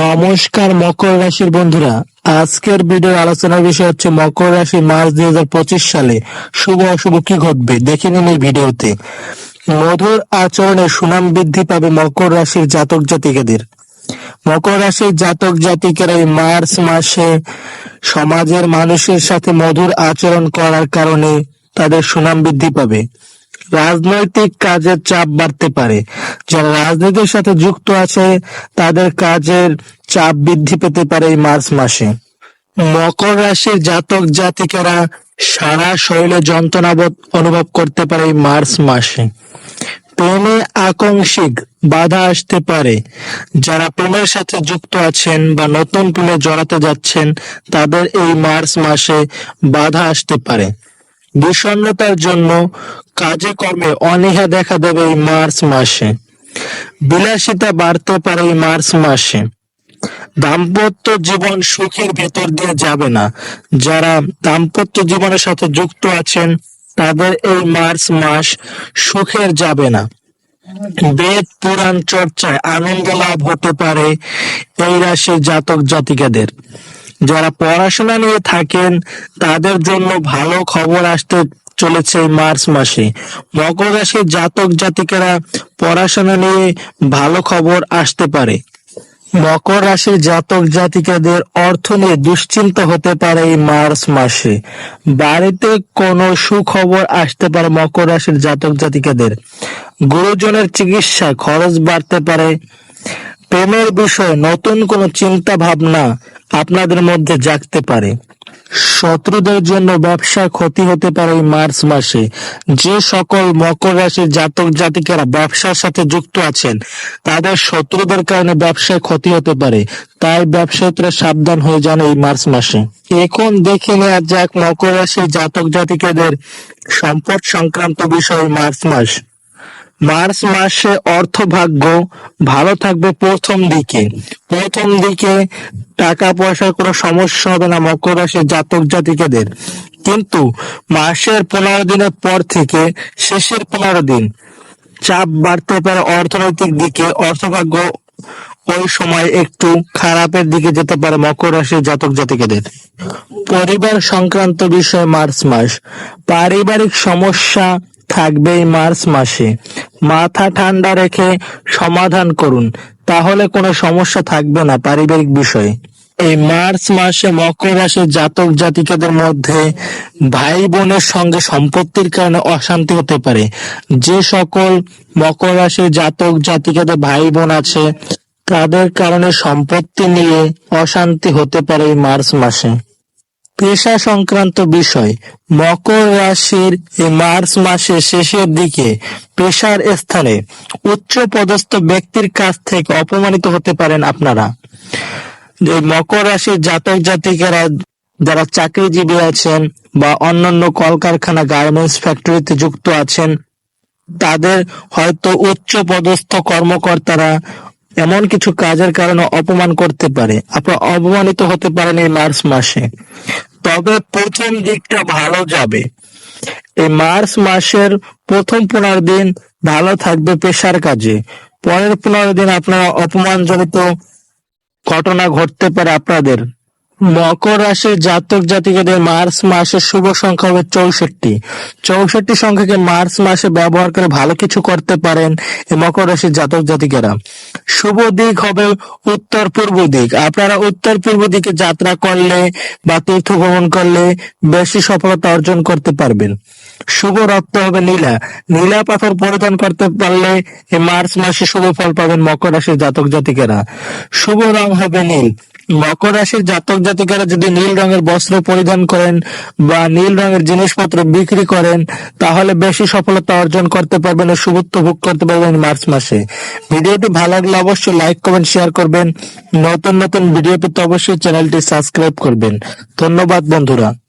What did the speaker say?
নমস্কার, মকর রাশির বন্ধুরা। আজকের ভিডিও আলোচনার বিষয় হচ্ছে মকর রাশি মার্চ দুই হাজার পঁচিশ সালে শুভ অশুভ কি ঘটবে? দেখে নিন এই ভিডিওতে। মধুর আচরণে সুনাম বৃদ্ধি পাবে মকর রাশির জাতক জাতিকাদের। মকর রাশির জাতক জাতিকেরা মার্চ মাসে সমাজের মানুষের সাথে মধুর আচরণ করার কারণে তাদের সুনাম বৃদ্ধি পাবে। রাজনৈতিক কাজের চাপ বাড়তে পারে। যারা রাজনীতির সাথে যুক্ত আছে, তাদের কাজের চাপ বৃদ্ধি পেতে পারে এই মার্চ মাসে। মকর রাশির জাতক জাতিকেরা সারা শরীরে যন্ত্রণাবোধ অনুভব করতে পারে এই মার্চ মাসে। প্রেমে আকস্মিক বাধা আসতে পারে। যারা প্রেমের সাথে যুক্ত আছেন বা নতুন প্রেমে জড়াতে যাচ্ছেন, তাদের এই মার্চ মাসে বাধা আসতে পারে। বিষণ্ণতার জন্য কাজে কর্মে অনীহা দেখা দেবে এই মার্চ মাসে। বিলাসিতা বাড়তে পারে এই মার্চ মাসে। দাম্পত্য জীবন সুখের ভেতর দিয়ে যাবে না। যারা দাম্পত্য জীবনের সাথে যুক্ত আছেন, তাদের এই মার্চ মাস সুখের যাবে না। বেদ পুরাণ চর্চায় আনন্দ লাভ হতে পারে এই রাশির জাতক জাতিকাদের যারা পড়াশোনা নিয়ে থাকেন, তাদের জন্য ভালো খবর আসতে চলেছে মার্চ মাসে। মকর রাশির জাতক জাতিকেরা পড়াশোনা নিয়ে ভালো খবর আসতে পারে। মকর রাশির জাতক জাতিকাদের অর্থ নিয়ে দুশ্চিন্তা হতে পারে এই মার্চ মাসে। বাড়িতে কোনো সুখবর আসতে পারে মকর রাশির জাতক জাতিকাদের। গুরুজনের চিকিৎসা খরচ বাড়তে পারে। প্রেমের বিষয়ে, নতুন কোনো চিন্তা ভাবনা আপনাদের মধ্যে জাগতে পারে। শত্রুদের জন্য ব্যবসায় ক্ষতি হতে পারে এই মার্চ মাসে। যে সকল মকর রাশির জাতক জাতিকেরা ব্যবসার সাথে যুক্ত আছেন, তাদের শত্রুদের কারণে ব্যবসায় ক্ষতি হতে পারে। তাই ব্যবসায়ীরা সাবধান হয়ে যান এই মার্চ মাসে। এখন দেখে নেওয়া যাক মকর রাশির জাতক জাতিকাদের সম্পদ সংক্রান্ত বিষয় মার্চ মাস। মার্চ মাসে অর্থভাগ্য ভালো থাকবে প্রথম দিকে। প্রথম দিকে টাকা পয়সার কোনো সমস্যা হবে না, মকর রাশির জাতক জাতিকাদের। কিন্তু মাসের পনেরো দিনের পর থেকে শেষের পনেরো দিন চাপ বাড়তে পারে অর্থনৈতিক দিকে। অর্থভাগ্য ওই সময় একটু খারাপের দিকে যেতে পারে মকর রাশির জাতক জাতিকাদের। পরিবার সংক্রান্ত বিষয় মার্চ মাস। পারিবারিক সমস্যা থাকবে এই মার্চ মাসে। মাথা ঠান্ডা রেখে সমাধান করুন, তাহলে কোনো সমস্যা থাকবে না পারিবারিক বিষয়ে। এই মার্চ মাসে মকর রাশির জাতক জাতিকাদের মধ্যে ভাই বোনের সঙ্গে সম্পত্তির কারণে অশান্তি হতে পারে। যে সকল মকর রাশির জাতক জাতিকাদের ভাই বোন আছে, তাদের কারণে সম্পত্তি নিয়ে অশান্তি হতে পারে এই মার্চ মাসে। পেশা সংক্রান্ত বিষয়। মকর রাশির মার্চ মাসের শেষের দিকে পেশার স্থানে উচ্চ পদস্থ ব্যক্তির কাছ থেকে অপমানিত হতে পারেন আপনারা। যে মকর রাশির জাতক জাতিকেরা যারা চাকরিজীবী আছেন বা অন্যান্য কলকারখানা গার্মেন্টস ফ্যাক্টরিতে যুক্ত আছেন, তাদের হয়তো উচ্চ পদস্থ কর্মকর্তারা এমন কিছু কাজের কারণে অপমান করতে পারে। আপনারা অপমানিত হতে পারেন এই মার্চ মাসে। তবে প্রথম দিকটা ভালো যাবে। এই মার্চ মাসের প্রথম পনেরো দিন ভালো থাকবে পেশার কাজে। পরের পনেরো দিন আপনারা অপমানজনিত ঘটনা ঘটতে পারে আপনাদের। মকর রাশির জাতক জাতিকাদের মার্চ মাসের শুভ সংখ্যা হবে চৌষট্টি। চৌষট্টি সংখ্যাকে মার্চ মাসে ব্যবহার করে ভালো কিছু করতে পারেন মকর রাশির জাতক জাতিকেরা। শুভ দিক হবে উত্তর পূর্ব দিক। আপনারা উত্তর পূর্ব দিকে যাত্রা করলে বা তীর্থ ভ্রমণ করলে বেশি সফলতা অর্জন করতে পারবেন। শুভ রক্ত হবে নীলা। নীলা পাথর পরিধান করতে পারলে মার্চ মাসে শুভ ফল পাবেন মকর রাশির জাতক জাতিকেরা। শুভ রং হবে নীল। মকর রাশির জাতক জাতিকারা যদি নীল রঙের বস্ত্র পরিধান করেন বা নীল রঙের জিনিসপত্র বিক্রি করেন, তাহলে বেশি সফলতা অর্জন করতে পারবেন ও শুভত্ব ভোগ করতে পারবেন মার্চ মাসে। ভিডিওটি ভালো লাগলে অবশ্যই লাইক, কমেন্ট, শেয়ার করবেন। নতুন নতুন ভিডিও পেতে অবশ্যই চ্যানেলটি সাবস্ক্রাইব করবেন। ধন্যবাদ বন্ধুরা।